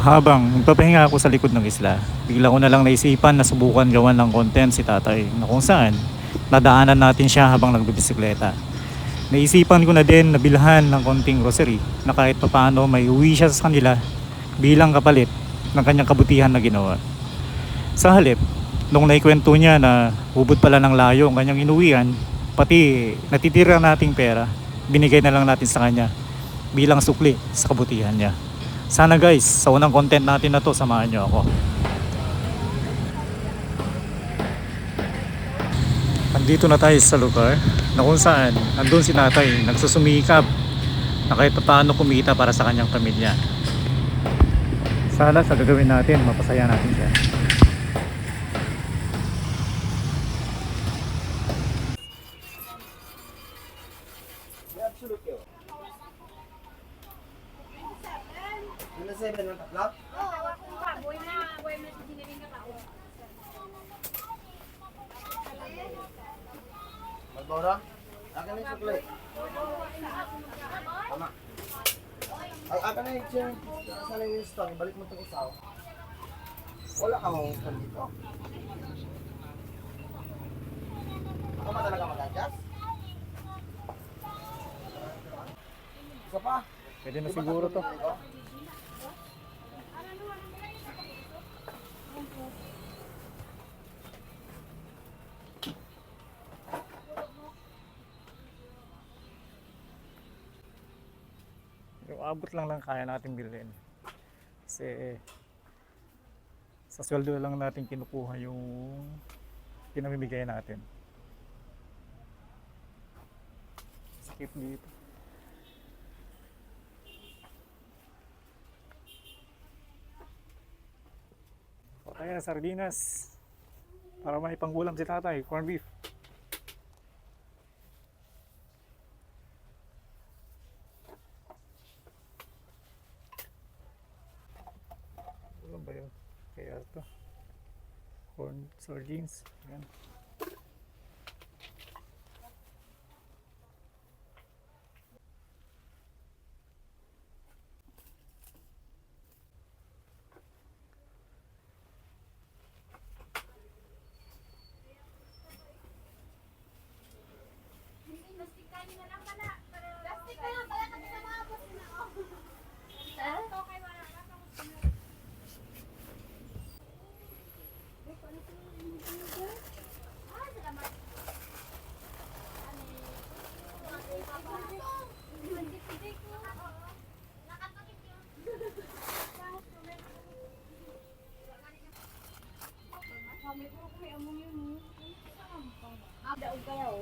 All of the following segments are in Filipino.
Habang nagpapahinga ako sa likod ng isla, bigla ko na lang naisipan na subukan gawan ng content si tatay na kung saan nadaanan natin siya habang nagbibisikleta. Naisipan ko na din na bilhan ng konting grocery na kahit papaano may uwi siya sa kanila bilang kapalit ng kanyang kabutihan na ginawa. Sa halip, nung naikwento niya na hubot pala ng layo ang kanyang inuwian, pati natitira nating pera, binigay na lang natin sa kanya bilang sukli sa kabutihan niya. Sana guys, sa unang content natin na to, samahan niyo ako. Andito na tayo sa lugar na kung saan andun si tatay nagsusumikap na kahit paano kumita para sa kanyang pamilya. Sana sa gagawin natin, mapasaya natin siya. Ano sa iba ng tatlo? Magbora? Akin na yung sukli. Tama. Ay, akin na yung chair. Sana yung stone. Balik mo itong isaw. Wala ka mong stand dito. Ako ba talaga mag-adjust? Isa pa. Pwede na siguro to. Abot lang lang kaya natin bilhin. Kasi sa sweldo lang natin kinukuha yung pinamimigay natin. Skip dito. O kaya sardinas. Para may panggulam si tatay, corn beef. Ba yun? Kaya ito. Corn sardines. Yan.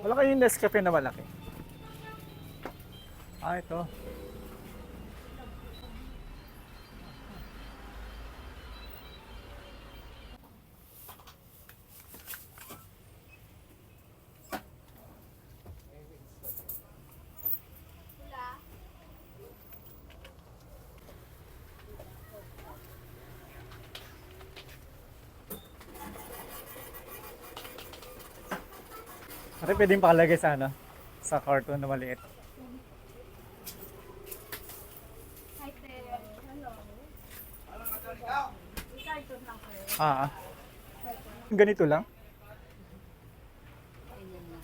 Wala kayong Nescafe na malaki. Ah, ito. Pare, pwedeng pakalagay sa ano? Sa carton na maliit. Ah. ah. Ganito lang?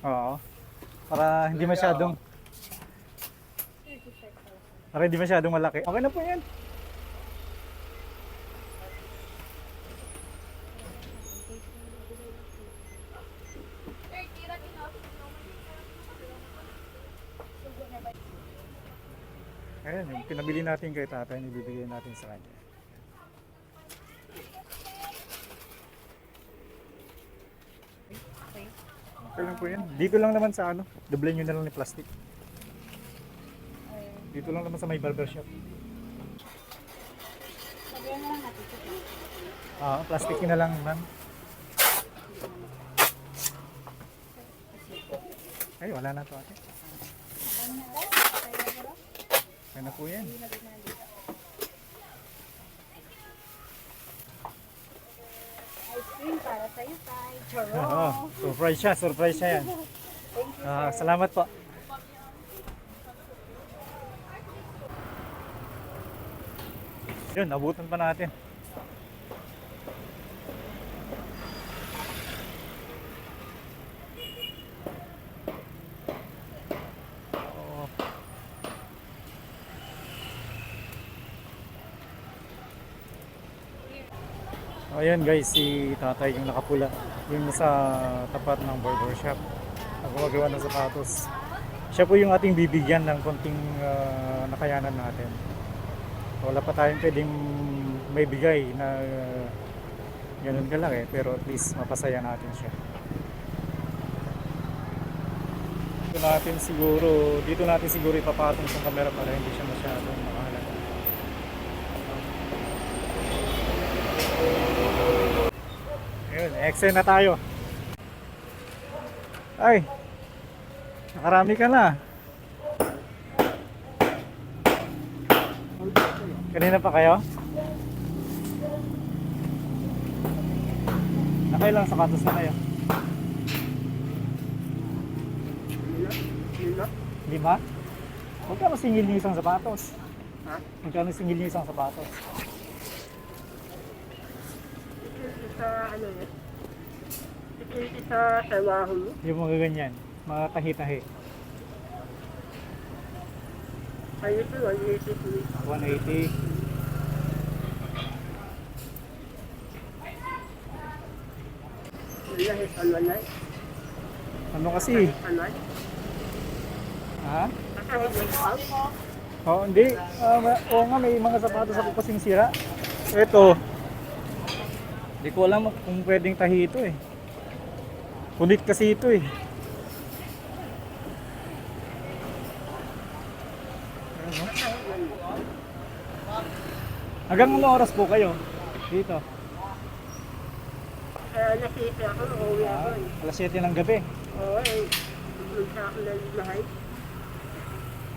Oo. Para hindi masyadong Para hindi masyadong malaki. Okay na po yan. Ayan, yung pinabili natin kay tatay, ibibigay natin sa kanya. Okay lang po yan. Dito lang naman sa ano, doble nyo na lang ni plastic. Dito lang naman sa may barber shop. Ah, plastic na lang, ma'am. Ay, wala na to ate. Kaya na po yan. Ice cream para sa'yo, Tay. Choro. Oo, surprise siya, surprise siya yan. Ah, salamat po. Yun, abutan pa natin. Ayan guys, si tatay yung nakapula. Yung sa tapat ng barber shop. Ang gumagawa ng sapatos. Siya po yung ating bibigyan ng konting ah, nakayanan natin. Wala pa tayong pwedeng may bigay na uh, ganun kalaki pero at least mapasaya natin siya. Dito natin siguro, dito natin siguro ipapatong sa camera para hindi siya masyadong makahalaga. Ayun, exen na tayo. Ay, nakarami ka na. Kanina pa kayo? Nakailang sapatos na kayo? Lima? Magkano singil niyo isang sapatos? Ha? Magkano singil niyo isang sapatos? Sa ano yun? Ito sa trabaho? Yung mga ganyan, mga tahi-tahi. Ito, 180 180. Lahit alwalay. Ano kasi? Alway. Ha? Oo, hindi. Ah, ma- oo nga, may mga sapatos ako kasing sira. Ito. Hindi ko alam kung pwedeng tahi ito eh. Kulit kasi ito eh. Ano? Hanggang ano oras po kayo? Dito. Kaya nakita ako, uuwi ako. Ah, eh. alas 7 ng gabi. Oo, eh. Pumunta ako ng bahay.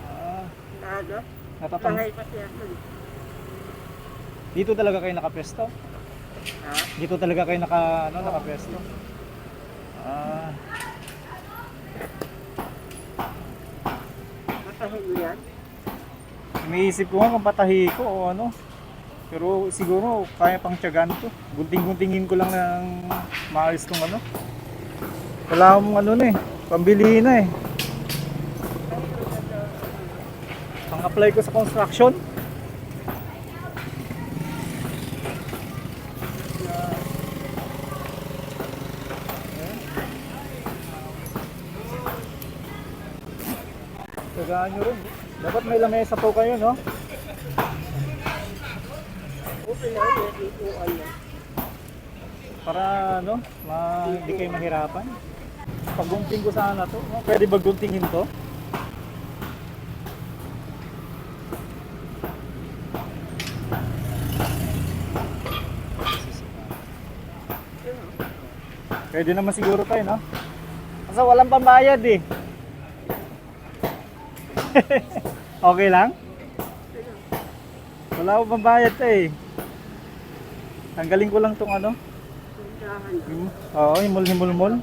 Ah, Nada. natatang Bahay kasi ako. eh. Dito talaga kayo nakapesto? Ha? Dito talaga kayo naka ano nakapesto? Ah, Matahin mo yan? Iniisip ko nga kung patahi ko o ano. Pero siguro kaya pang tiyagaan to. Gunting-guntingin ko lang ng maayos tong ano. Wala akong ano na eh. Pambili na eh. Pang apply ko sa construction. Tiyagaan nyo rin. Dapat may lamesa po kayo, no? Okay. Para ano, ma hindi kayo mahirapan. Paggunting ko sana to. No? Pwede ba guntingin to? Pwede naman siguro tayo, no? Kasi walang pambayad eh. okay lang? Wala akong pambayad eh. Tanggalin ko lang tong ano. Yung, oo, himol-himol-mol.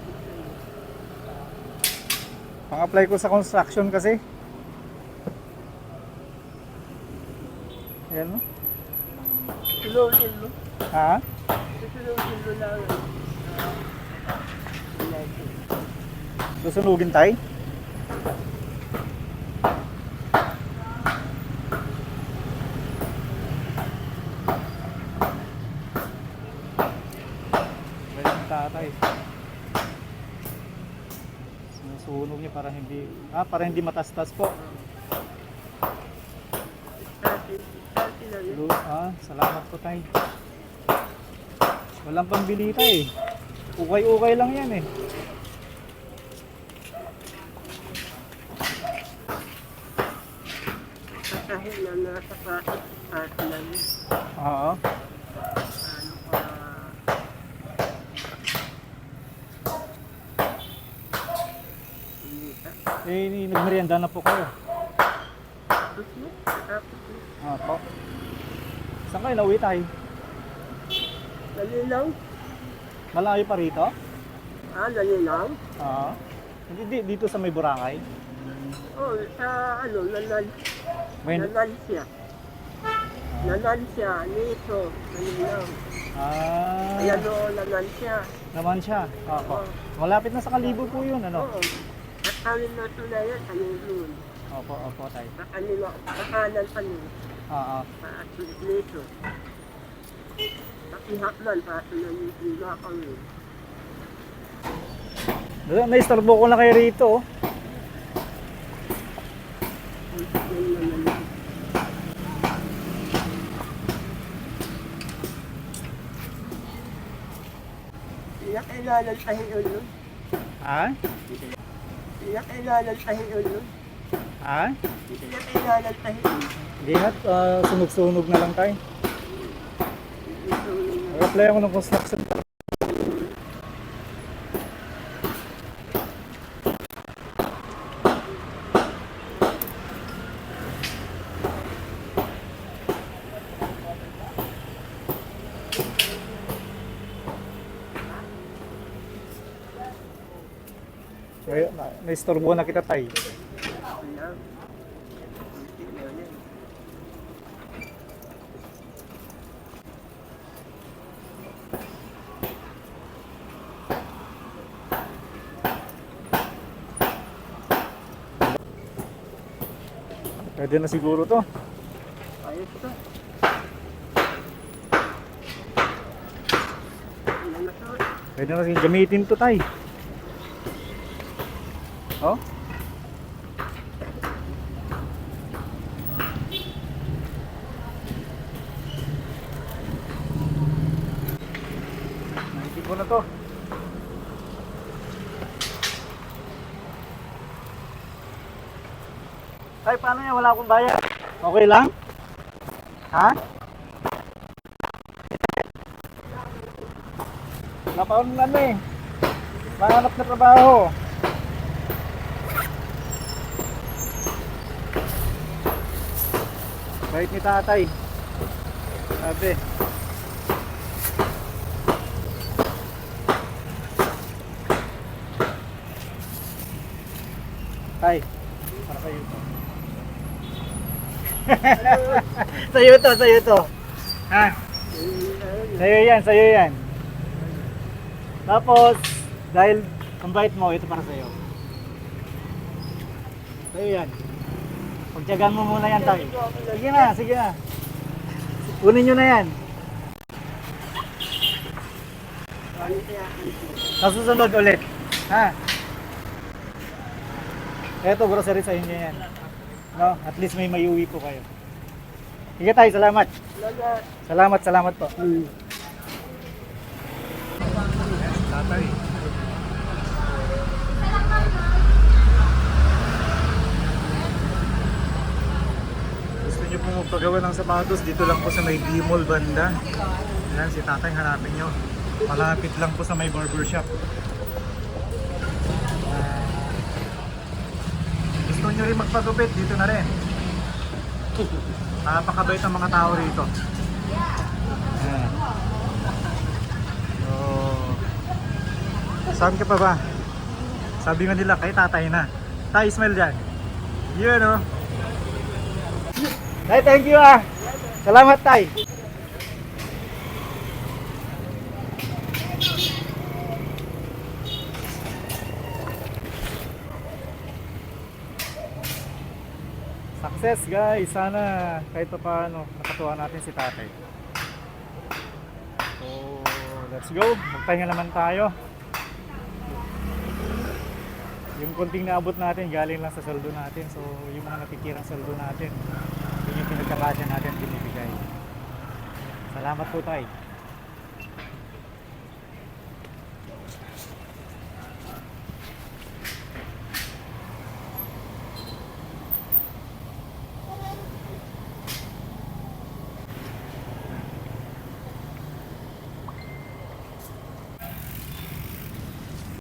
Pang-apply ko sa construction kasi. Ayan no? Sulogin mo. Ha? Sulogin mo lang. Susunugin tayo? Ganyan yung tatay. Sinusunog niya para hindi, ah, para hindi matastas po. Lu- Ah, salamat po tay. Walang pambili tay. Ukay-ukay lang yan eh. Kahit na nasa packet, start lang. Oo. Ano pa, hindi ka. Eh, nagmerienda na po kayo. Ah, po. Saan kayo nauwi tayo? Nalinaw? Malayo pa rito? Ah, nalinaw? Oo. Hindi, di- dito sa may Boracay. Oh, sa ano, nanal, May, nanal siya. ah, Nanan siya, nito, ano lang. Ah, Ayan o, nanan siya. naman siya. Opo. Malapit na sa kalibo po yun, ano? Oo. At kami na ito na yan, ano yun. Opo, opo, tay. Sa kanila, sa kanan pa niya. Oo. At nito. Pakihaklan, pato na yung sila kami. Uh, Naistorbo ko na kayo rito, oh. Yan naman yun. Pinakailalan tayo yun. Ha? Pinakailalan tayo yun. Ha? Pinakailalan tayo yun. Hindi na, ah, sunog-sunog na lang tayo. Mag-apply ako ng construction. Kaya, na, naistorbo na kita tay. Pwede na siguro to. Ayos to? Pwede na siguro gamitin to tay. Oh? Naisip ko na to. Ay, paano yan? Wala akong bayad. Okay lang? Ha? Napaon na eh. Mahanap na trabaho. Bait ni tatay. Sabi. Tay, para kayo to. sa'yo to, sa'yo to. Ha? Sa'yo yan, sa'yo yan. Tapos, dahil ang bait mo, ito para sa'yo. Sa'yo yan. Pagtyagaan mo muna yan, tayo. Sige na, sige na. Kunin nyo na yan. Sa susunod ulit. Ha? Eto, grocery sa inyo yan. No, at least may mayuwi po kayo. Sige tayo, salamat. Salamat. Salamat, salamat po. Tatay. Gusto magpagawa ng sapatos dito lang po sa may Bimol banda. Yan si tatay hanapin niyo. Malapit lang po sa may barbershop. Ah, gusto niyo rin magpagupit dito na rin. Napakabait ang mga tao rito. Yan. So, saan ka pa ba? Sabi nga nila, kay tatay na. Tay, smile dyan. Yun, oh. Tay, thank you, ah. Salamat, tay. Success, guys. Sana kahit pa paano nakatuwa natin si tatay. So, let's go. Magpahinga naman tayo. Yung konting naabot natin, galing lang sa saldo natin. So, yung mga natitirang saldo natin, yun yung pinagkakasya natin binibigay. Salamat po tayo.